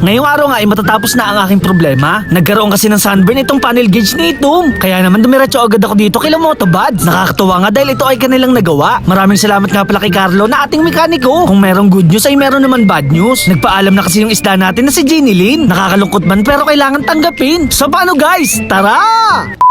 Ngayong araw nga ay matatapos na ang aking problema. Nagkaroon kasi ng sunburn itong panel gauge ni Itom. Kaya naman dumiretso agad ako dito kay Motobads. Nakakatuwa nga dahil ito ay kanilang nagawa. Maraming salamat nga pala kay Carlo na ating mekaniko. Kung merong good news ay meron naman bad news. Nagpaalam na kasi yung isda natin na si Jenny Lynn. Nakakalungkot man pero kailangan tanggapin. So paano guys? Tara!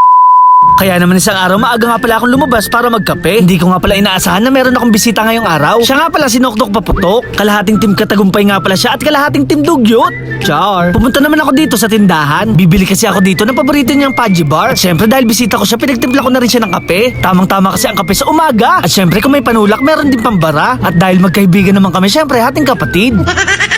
Kaya naman isang araw maaga nga pala akong lumabas para magkape. Hindi ko nga pala inaasahan na meron akong bisita ngayong araw. Siya nga pala si Noknok Paputok. Kalahating team Katagumpay nga pala siya at kalahating team Dugyot. Char. Pumunta naman ako dito sa tindahan. Bibili kasi ako dito ng paborito niyang Paji Bar. At syempre dahil bisita ko siya, pinagtimpla ko na rin siya ng kape. Tamang-tama kasi ang kape sa umaga. At syempre kung may panulak, meron din pambara. At dahil magkaibigan naman kami, syempre hating kapatid.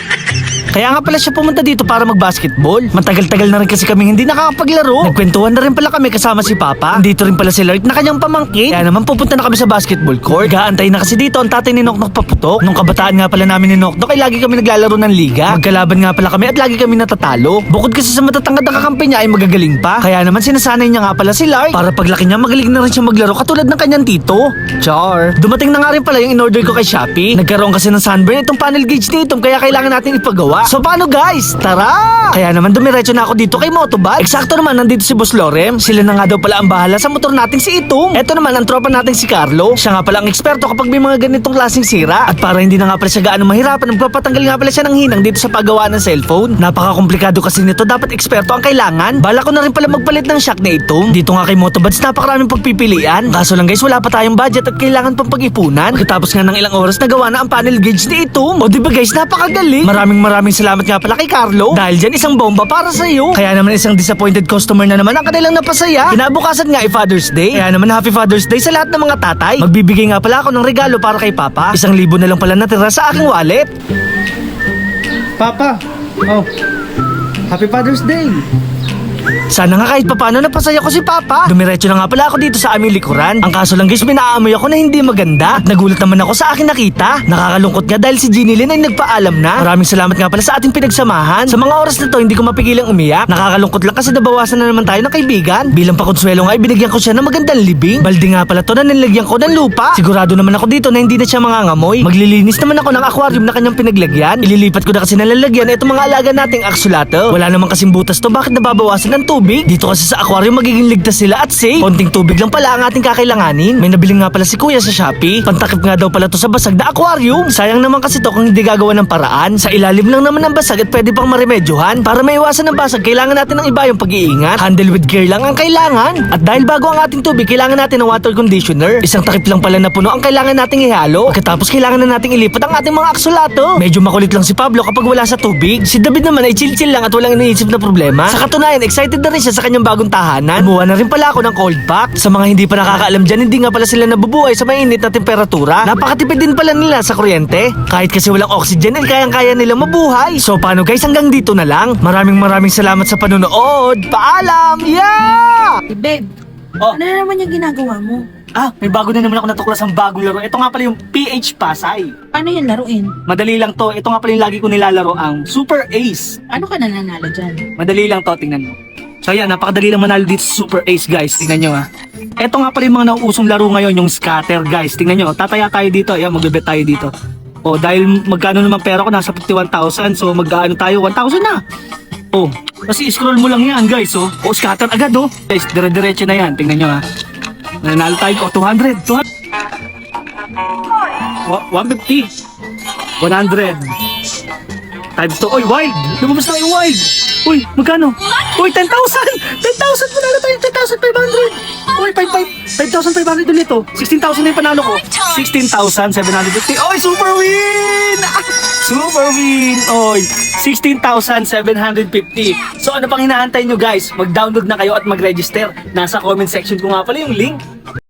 Kaya nga pala siya pumunta dito para mag-basketball. Matagal-tagal na rin kasi kami hindi nakakapaglaro. Nagkwentuhan na rin pala kami kasama si Papa. Dito rin pala si Lark na kanyang pamangkin. Kaya naman pupunta na kami sa basketball court. Gaantay na kasi dito ang tatay ni Noknok paputok. Nung kabataan nga pala namin ni Noknok ay lagi kami naglalaro ng liga. Magkalaban nga pala kami at lagi kami natatalo. Bukod kasi sa matatangad na kakampi niya ay magagaling pa. Kaya naman sinasanay niya nga pala si Lark para paglaki niya magaling na rin siya maglaro katulad ng kanyang tito. Char. Dumating na nga rin pala yung in-order ko kay Shopee. Nagkaroon kasi ng sunburn itong panel gauge ni Itom kaya kailangan natin ipagawa. So paano guys? Tara! Kaya naman dumiretso na ako dito kay Motobad. Eksakto naman nandito si Boss Lorem. Sila na nga daw pala ang bahala sa motor nating si Itom. Eto naman ang tropa nating si Carlo. Siya nga pala ang eksperto kapag may mga ganitong klaseng sira. At para hindi na nga pala siya gaano mahirapan, nagpapatanggal nga pala siya ng hinang dito sa paggawa ng cellphone. Napaka-komplikado kasi nito. Dapat eksperto ang kailangan. Bala ko na rin pala magpalit ng shock na Itom. Dito nga kay Motobads napakaraming pagpipilian. Kaso lang guys, wala pa tayong budget at kailangan pang pag-ipunan. Pagkatapos nga ng ilang oras nagawa na ang panel gauge ni Itom. O di ba guys, napakagaling. Maraming maraming salamat nga pala kay Carlo. Dahil dyan isang bomba para sa iyo. Kaya naman isang disappointed customer na naman ang kanilang napasaya. Kinabukasan nga ay Father's Day. Kaya naman Happy Father's Day sa lahat ng mga tatay. Magbibigay nga pala ako ng regalo para kay Papa. Isang libo na lang pala natira sa aking wallet. Papa, oh, Happy Father's Day! Sana nga kahit papano napasaya ko si Papa. Dumiretso na nga pala ako dito sa aming likuran. Ang kaso lang guys, may naaamoy ako na hindi maganda. At nagulat naman ako sa aking nakita. Nakakalungkot nga dahil si Ginny Lynn ay nagpaalam na. Maraming salamat nga pala sa ating pinagsamahan. Sa mga oras na to, hindi ko mapigilang umiyak. Nakakalungkot lang kasi nabawasan na naman tayo ng kaibigan. Bilang pakonsuelo nga, ibinigyan ko siya ng magandang libing. Balde nga pala to na nilagyan ko ng lupa. Sigurado naman ako dito na hindi na siya mangangamoy. Maglilinis naman ako ng aquarium na kanyang pinaglagyan. Ililipat ko na kasi nalalagyan itong mga alaga nating axolotl. Wala naman kasing butas to, bakit nababawasan ng tubig? Dito kasi sa aquarium magiging ligtas sila at safe. Konting tubig lang pala ang ating kakailanganin. May nabiling nga pala si kuya sa Shopee. Pantakip nga daw pala to sa basag na aquarium. Sayang naman kasi to kung hindi gagawa ng paraan. Sa ilalim lang naman ng basag at pwede pang maremedyohan. Para maiwasan ng basag, kailangan natin ng iba yung pag-iingat. Handle with care lang ang kailangan. At dahil bago ang ating tubig, kailangan natin ng water conditioner. Isang takip lang pala na puno ang kailangan nating ihalo. Pagkatapos kailangan na nating ilipat ang ating mga aksolato. Medyo makulit lang si Pablo kapag wala sa tubig. Si David naman ay chill-chill lang at walang iniisip na problema. Sa katunayan, excited na rin siya sa kanyang bagong tahanan. Kumuha na rin pala ako ng cold pack. Sa mga hindi pa nakakaalam dyan, hindi nga pala sila nabubuhay sa mainit na temperatura. Napakatipid din pala nila sa kuryente. Kahit kasi walang oxygen, ay kayang-kaya nilang mabuhay. So paano guys, hanggang dito na lang. Maraming maraming salamat sa panonood. Paalam! Yeah! Eh, babe, Oh. ano na naman yung ginagawa mo? Ah, may bago na naman ako natuklas ng bagong laro. Ito nga pala yung PH Pasay. Paano yan laruin? Madali lang to. Ito nga pala yung lagi ko nilalaro ang Super Ace. Ano ka nananalo dyan? Madali lang to, tingnan mo. So yan, napakadali lang manalo dito sa Super Ace guys. Tingnan nyo ha. Ito nga pala yung mga nauusong laro ngayon, yung scatter guys. Tingnan nyo, tataya tayo dito. Ayan, magbebet tayo dito. O, dahil magkano naman pera ko, nasa 51,000. So, magkaano tayo? 1,000 na. Oh, kasi scroll mo lang yan guys, oh. O, scatter agad, oh. Guys, dire-diretso na yan. Tingnan nyo ha. Nanalo tayo, oh, 200. 200. Wa- 150. 100. Times 2. Oy, wild! Lumabas na yung wild! Uy, magkano? Uy, 10,000! 10,000! Panalo tayo! 10,500! Uy, 5,500 ulit oh. 16,000 na yung panalo ko. 16,750. Oy, super win! Super win! Oy, 16,750. So ano pang hinahantay nyo guys? Mag-download na kayo at mag-register. Nasa comment section ko nga pala yung link.